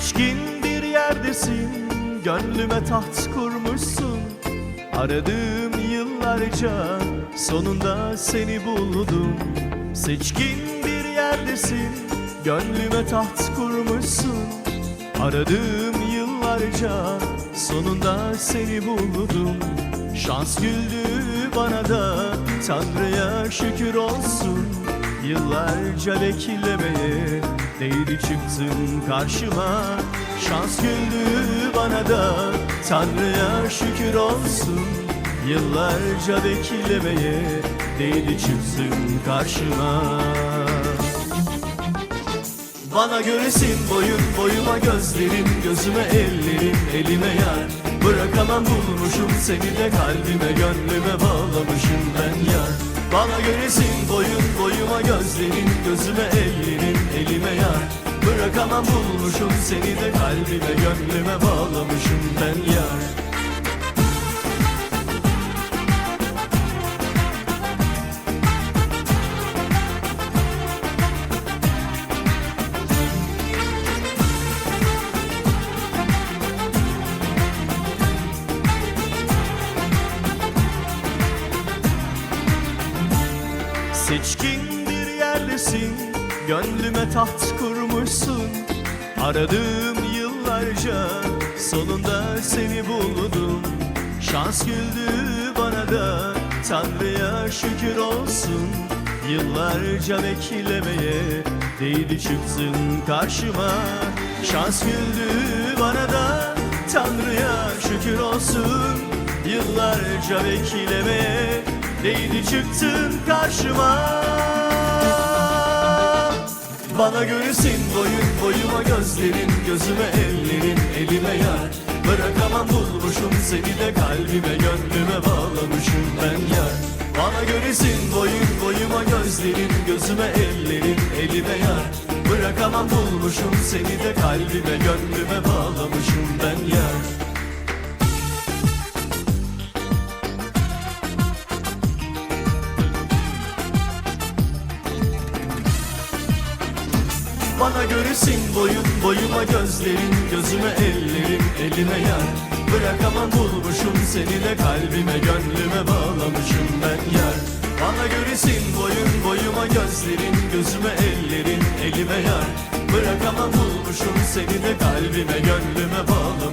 Seçkin bir yerdesin Gönlüme taht kurmuşsun. Aradığım yıllarca Sonunda seni buldum. Seçkin bir yerdesin Gönlüme taht kurmuşsun. Aradığım yıllarca Sonunda seni buldum. Şans güldü bana da Tanrı'ya şükür olsun. Yıllarca beklemeye Değdi çıktın karşıma Şans güldü bana da. Tanrı'ya şükür olsun Yıllarca beklemeye Değdi çıktın karşıma. Bana göresin boyun boyuma gözlerin Gözüme ellerin elime yar. Bırakamam bulmuşum seni de kalbime gönlüme bağlamışım ben yar. Bana göresin boyun boyuma gözlerin Gözüme ellerin Bırakamam bulmuşum seni de kalbime gönlüme bağlamışım ben yar. Seçkin bir yerdesin Gönlüme taht kurmuşsun Aradığım yıllarca. Sonunda seni buldum Şans güldü bana da. Tanrı'ya şükür olsun Yıllarca beklemeye Değdi çıktın karşıma. Şans güldü bana da Tanrı'ya şükür olsun. Yıllarca beklemeye Değdi çıktın karşıma Bana göresin boyun boyuma gözlerin Gözüme ellerin elime yar. Bırakamam bulmuşum seni de kalbime gönlüme bağlamışım ben yar. Bana göresin boyun boyuma gözlerin Gözüme ellerin elime yar. Bırakamam bulmuşum seni de kalbime gönlüme bağlamışım Bana göresin boyun boyuma gözlerin Gözüme ellerin elime yar. Bırakamam bulmuşum seni de kalbime gönlüme bağlamışım ben yar. Bana göresin boyun boyuma gözlerin Gözüme ellerin elime yar. Bırakamam bulmuşum seni de kalbime gönlüme bağlamışım